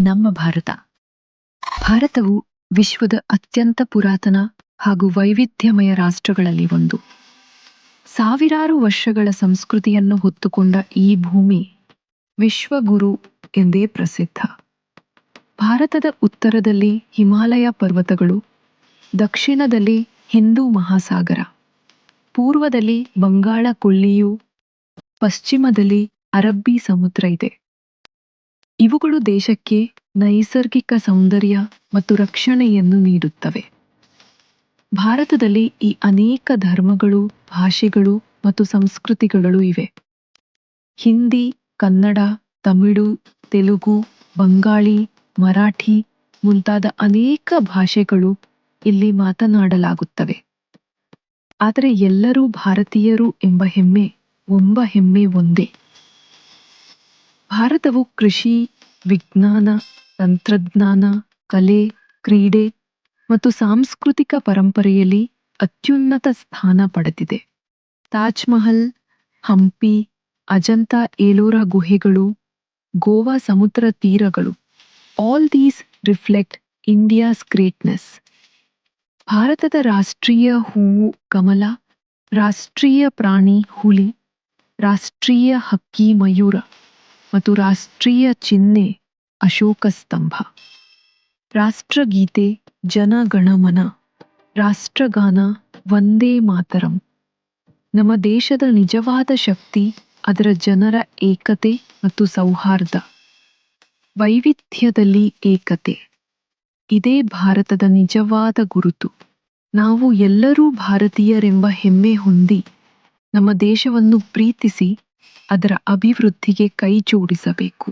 ನಮ್ಮ ಭಾರತ. ಭಾರತವು ವಿಶ್ವದ ಅತ್ಯಂತ ಪುರಾತನ ಹಾಗೂ ವೈವಿಧ್ಯಮಯ ರಾಷ್ಟ್ರಗಳಲ್ಲಿ ಒಂದು. ಸಾವಿರಾರು ವರ್ಷಗಳ ಸಂಸ್ಕೃತಿಯನ್ನು ಹೊತ್ತುಕೊಂಡ ಈ ಭೂಮಿ ವಿಶ್ವಗುರು ಎಂದೇ ಪ್ರಸಿದ್ಧ. ಭಾರತದ ಉತ್ತರದಲ್ಲಿ ಹಿಮಾಲಯ ಪರ್ವತಗಳು, ದಕ್ಷಿಣದಲ್ಲಿ ಹಿಂದೂ ಮಹಾಸಾಗರ, ಪೂರ್ವದಲ್ಲಿ ಬಂಗಾಳ ಕೊಳ್ಳಿಯು, ಪಶ್ಚಿಮದಲ್ಲಿ ಅರಬ್ಬಿ ಸಮುದ್ರ ಇದೆ. ಇವುಗಳು ದೇಶಕ್ಕೆ ನೈಸರ್ಗಿಕ ಸೌಂದರ್ಯ ಮತ್ತು ರಕ್ಷಣೆಯನ್ನು ನೀಡುತ್ತವೆ. ಭಾರತದಲ್ಲಿ ಈ ಅನೇಕ ಧರ್ಮಗಳು, ಭಾಷೆಗಳು ಮತ್ತು ಸಂಸ್ಕೃತಿಗಳು ಇವೆ. ಹಿಂದಿ, ಕನ್ನಡ, ತಮಿಳು, ತೆಲುಗು, ಬಂಗಾಳಿ, ಮರಾಠಿ ಮುಂತಾದ ಅನೇಕ ಭಾಷೆಗಳು ಇಲ್ಲಿ ಮಾತನಾಡಲಾಗುತ್ತವೆ. ಆದರೆ ಎಲ್ಲರೂ ಭಾರತೀಯರು ಎಂಬ ಹೆಮ್ಮೆ, ಒಂಬ ಹೆಮ್ಮೆ ಒಂದೇ. ಭಾರತವು ಕೃಷಿ, ವಿಜ್ಞಾನ, ತಂತ್ರಜ್ಞಾನ, ಕಲೆ, ಕ್ರೀಡೆ ಮತ್ತು ಸಾಂಸ್ಕೃತಿಕ ಪರಂಪರೆಯಲ್ಲಿ ಅತ್ಯುನ್ನತ ಸ್ಥಾನ ಪಡೆದಿದೆ. ತಾಜ್ಮಹಲ್ ಹಂಪಿ, ಅಜಂತಾ ಏಲೋರ ಗುಹೆಗಳು, ಗೋವಾ ಸಮುದ್ರ ತೀರಗಳು all these reflect India's greatness ಭಾರತದ ರಾಷ್ಟ್ರೀಯ ಹೂವು ಕಮಲ, ರಾಷ್ಟ್ರೀಯ ಪ್ರಾಣಿ ಹುಲಿ, ರಾಷ್ಟ್ರೀಯ ಹಕ್ಕಿ ಮಯೂರ. ಮತ್ತು ರಾಷ್ಟ್ರೀಯ ಚಿಹ್ನೆ ಅಶೋಕ ಸ್ತಂಭ ರಾಷ್ಟ್ರಗೀತೆ ಜನಗಣಮನ. ರಾಷ್ಟ್ರಗಾನ ವಂದೇ ಮಾತರಂ. ನಮ್ಮ ದೇಶದ ನಿಜವಾದ ಶಕ್ತಿ, ಅದರ ಜನರ ಏಕತೆ ಮತ್ತು ಸೌಹಾರ್ದ. ವೈವಿಧ್ಯದಲ್ಲಿ ಏಕತೆ. ಇದೇ ಭಾರತದ ನಿಜವಾದ ಗುರುತು. ನಾವು ಎಲ್ಲರೂ ಭಾರತೀಯರೆಂಬ ಹೆಮ್ಮೆ ಹೊಂದಿ, ನಮ್ಮ ದೇಶವನ್ನು ಪ್ರೀತಿಸಿ ಅದರ ಅಭಿವೃದ್ಧಿಗೆ ಕೈ ಜೋಡಿಸಬೇಕು.